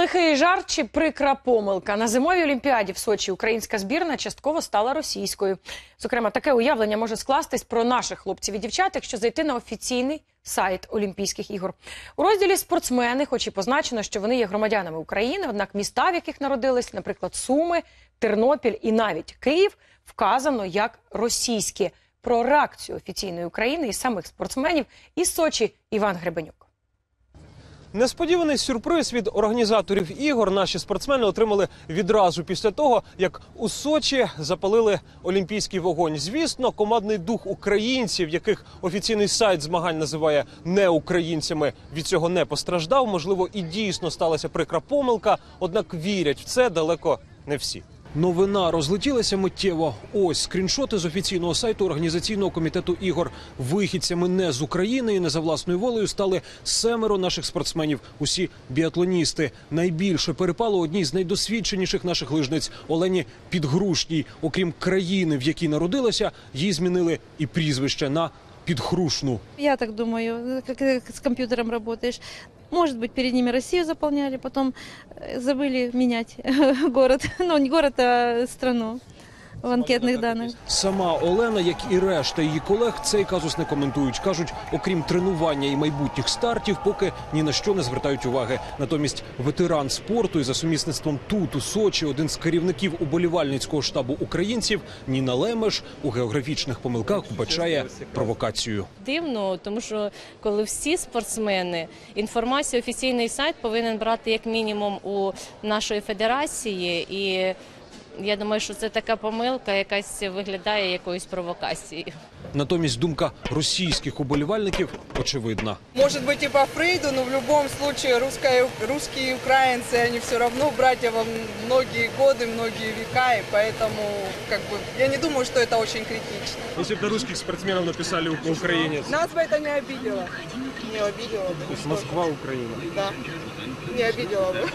Лихий жарт чи прикра помилка на зимовій олімпіаді в Сочі українська збірна частково стала російською. Зокрема, таке уявлення може скластись про наших хлопців і дівчат, якщо зайти на офіційний сайт Олімпійських ігор. У розділі спортсмени, хоч і позначено, що вони є громадянами України, однак міста, в яких народились, наприклад, Суми, Тернопіль і навіть Київ, вказано як російські. Про реакцію офіційної України і самих спортсменів із Сочі Іван Гребенюк. Несподіваний сюрприз від організаторів ігор наші спортсмени отримали відразу після того, як у Сочі запалили олімпійський вогонь. Звісно, командний дух українців, яких офіційний сайт змагань називає не українцями, від цього не постраждав. Можливо, і дійсно сталася прикра помилка, однак вірять в це далеко не всі. Новина розлетілася миттєво. Ось скріншоти з офіційного сайту організаційного комітету ігор. Вихідцями не з України і не за власною волею стали семеро наших спортсменів. Усі біатлоністи. Найбільше перепало одній з найдосвідченіших наших лижниць Олені Підгрушній. Окрім країни, в якій народилася, їй змінили і прізвище на Підгрушну. Я так думаю, как э, с компьютером работаешь. Может быть, перед ними Россию заполняли, потом э, забыли менять город. Ну, не город, а страну в анкетных данных. Сама Олена, як і решта її колег, цей казус не коментують. кажуть, окрім тренування і майбутніх стартів, поки ні на що не звертають уваги. Натомість ветеран спорту і за сумісництвом тут у Сочі, один з керівників уболівальницького штабу українців, Ніна Лемеш у географічних помилках вбачає провокацію. дивно, тому що коли всі спортсмени, інформацію офіційний сайт повинен брати як мінімум у нашої федерації, і я думаю, що це така помилка, якась виглядає якоюсь провокацією. Натомість думка російських уболівальників очевидна. Может быть и по Фрейду, но в любом случае русская, русские и украинцы, они все равно братья во многие годы, многие века, и поэтому как бы, я не думаю, что это очень критично. Якщо б на русських спортсменів написали українець, Нас бы это не обидело. Не обидело бы. нисколько. Україна. Да. Не обидело бы.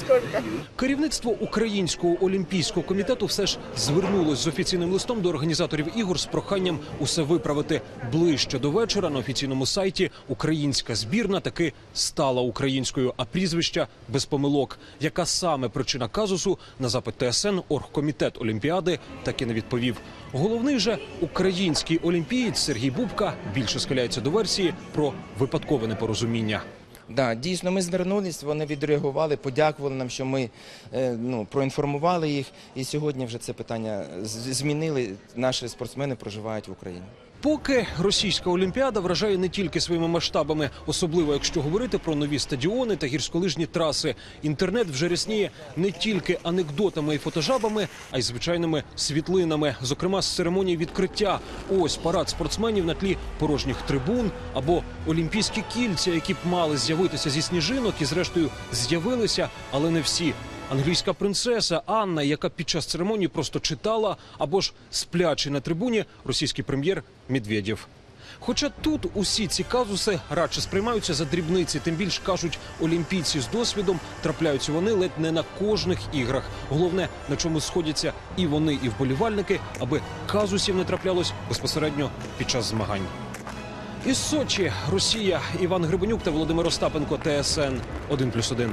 Нисколько. Керівництво Українського олімпійського комітету все ж звернулось з офіційним листом до організаторів ігор з проханням усе виправити ближче до вечора. На офіційному сайті українська збірна таки стала українською, а прізвища без помилок. Яка саме причина казусу на запит ТСН оргкомітет Олімпіади так і не відповів. Головний же український олімпієць Сергій Бубка більше схиляється до версії про випадкове непорозуміння. Да, дійсно, ми звернулись, вони відреагували, подякували нам, що ми е, ну, проінформували їх. І сьогодні вже це питання змінили. Наші спортсмени проживають в Україні. Поки російська олімпіада вражає не тільки своїми масштабами, особливо якщо говорити про нові стадіони та гірськолижні траси. Інтернет вже рясніє не тільки анекдотами і фотожабами, а й звичайними світлинами, зокрема з церемонії відкриття. Ось парад спортсменів на тлі порожніх трибун або олімпійські кільця, які б мали з'явитися зі сніжинок і зрештою з'явилися, але не всі. Англійська принцеса Анна, яка під час церемонії просто читала, або ж сплячий на трибуні російський прем'єр Медведєв. Хоча тут усі ці казуси радше сприймаються за дрібниці, тим більш кажуть олімпійці з досвідом, трапляються вони ледь не на кожних іграх. Головне, на чому сходяться і вони, і вболівальники, аби казусів не траплялось безпосередньо під час змагань. Із Сочі, Росія, Іван Грибенюк та Володимир Остапенко, ТСН 1+,1.